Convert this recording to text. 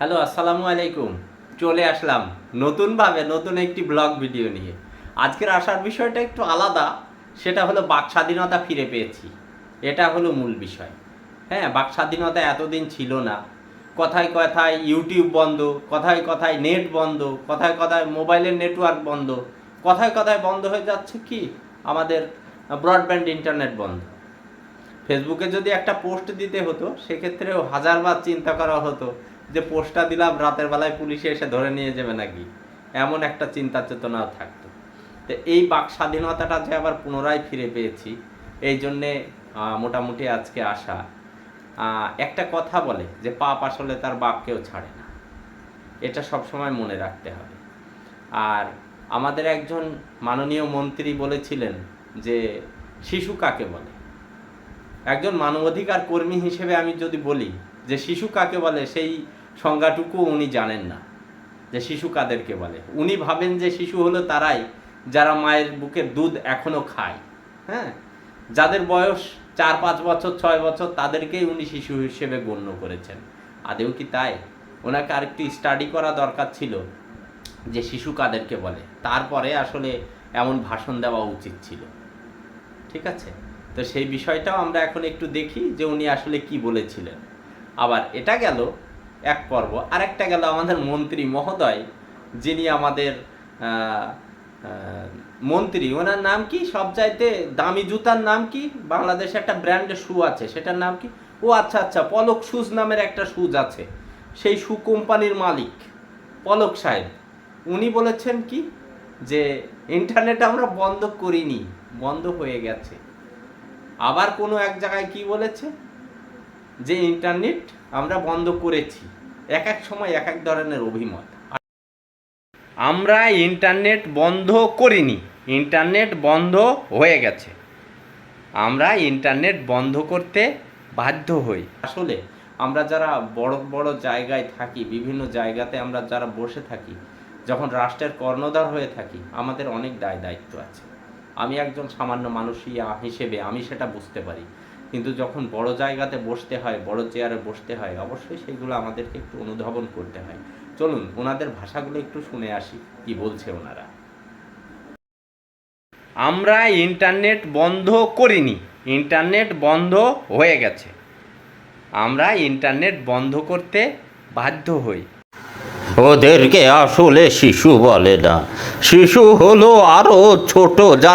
Hello, আসসালামু আলাইকুম। চলে আসলাম নতুনভাবে নতুন একটি ব্লগ ভিডিও নিয়ে। আজকের আসার বিষয়টা একটু আলাদা, সেটা হলো বাক স্বাধীনতা ফিরে পেয়েছি। এটা হলো মূল বিষয়। হ্যাঁ বাক স্বাধীনতা এতদিন ছিল না। কথায় কথায় ইউটিউব বন্ধ, কথায় কথায় নেট বন্ধ, কথায় কথায় মোবাইলের নেটওয়ার্ক বন্ধ, কথায় কথায় বন্ধ হয়ে যাচ্ছে কি? আমাদের ব্রডব্যান্ড ইন্টারনেট বন্ধ। ফেসবুকে যদি একটা পোস্ট দিতে হতো, সেক্ষেত্রেও হাজারবার চিন্তা করা হতো যে পোস্টটা দিলাম, রাতের বেলায় পুলিশে এসে ধরে নিয়ে যাবে নাকি? এমন একটা চিন্তা চেতনাও থাকতো। তো এই বাক স্বাধীনতাটা যে আবার পুনরায় ফিরে পেয়েছি, এই জন্যে মোটামুটি আজকে আসা। একটা কথা বলে যে পাপ আসলে তার বাপকেও ছাড়ে না। এটা সবসময় মনে রাখতে হবে। আর আমাদের একজন মাননীয় মন্ত্রী বলেছিলেন যে, শিশু কাকে বলে? একজন মানবাধিকার কর্মী হিসেবে আমি যদি বলি যে শিশু কাকে বলে, সেই সংজ্ঞাটুকু উনি জানেন না, যে শিশু কাদেরকে বলে। উনি ভাবেন যে শিশু হলো তারাই যারা মায়ের বুকের দুধ এখনও খায় হ্যাঁ? যাদের বয়স চার, পাঁচ বছর, ছয় বছর, তাদেরকেই উনি শিশু হিসেবে গণ্য করেছেন। আদেও কি তাই? ওনাকে আরেকটু স্টাডি করা দরকার ছিল, যে শিশু কাদেরকে বলে। তারপরে আসলে এমন ভাষণ দেওয়া উচিত ছিল। ঠিক আছে? তো সেই বিষয়টাও আমরা এখন একটু দেখি যে উনি আসলে কি বলেছিলেন। আবার এটা গেল এক পর্ব। আরেকটা গেল আমাদের মন্ত্রী মহোদয়, যিনি আমাদের মন্ত্রী। ওনার নাম কি? সব চাইতে দামি জুতার নাম কি? বাংলাদেশে একটা ব্র্যান্ডের শু আছে, সেটার নাম কি? ও আচ্ছা আচ্ছা পলক শুজ নামের একটা শুজ আছে। সেই শু কোম্পানির মালিক, পলক সাহেব। উনি বলেছেন কি? যে ইন্টারনেট আমরা বন্ধ করিনি, বন্ধ হয়ে গেছে। আবার কোনো এক জায়গায় কি বলেছে? যে ইন্টারনেট আমরা বন্ধ করেছি। এক এক সময় এক এক ধরনের অভিমত। আমরা ইন্টারনেট বন্ধ করিনি। ইন্টারনেট বন্ধ হয়ে গেছে। আমরা ইন্টারনেট বন্ধ করতে বাধ্য হই। আসলে আমরা যারা বড় বড় জায়গায় থাকি, বিভিন্ন জায়গাতে আমরা যারা বসে থাকি, যখন রাষ্ট্রের কর্ণধার হয়ে থাকি, আমাদের অনেক দায় দায়িত্ব আছে। আমি একজন সামান্য মানুষই হিসেবে আমি সেটা বুঝতে পারি। কিন্তু যখন বড় জায়গাতে বসতে হয়, বড় চেয়ারে বসতে হয়, অবশ্যই সেগুলো আমাদেরকে একটু অনুধাবন করতে হয়। চলুন, ওনাদের ভাষাগুলো একটু শুনে আসি, কি বলছে ওনারা। আমরা ইন্টারনেট বন্ধ করিনি, ইন্টারনেট বন্ধ হয়ে গেছে। আমরা ইন্টারনেট বন্ধ করতে বাধ্য হই। ওদেরকে আসলে শিশু বলে না, শিশু হলো আরও ছোট যারা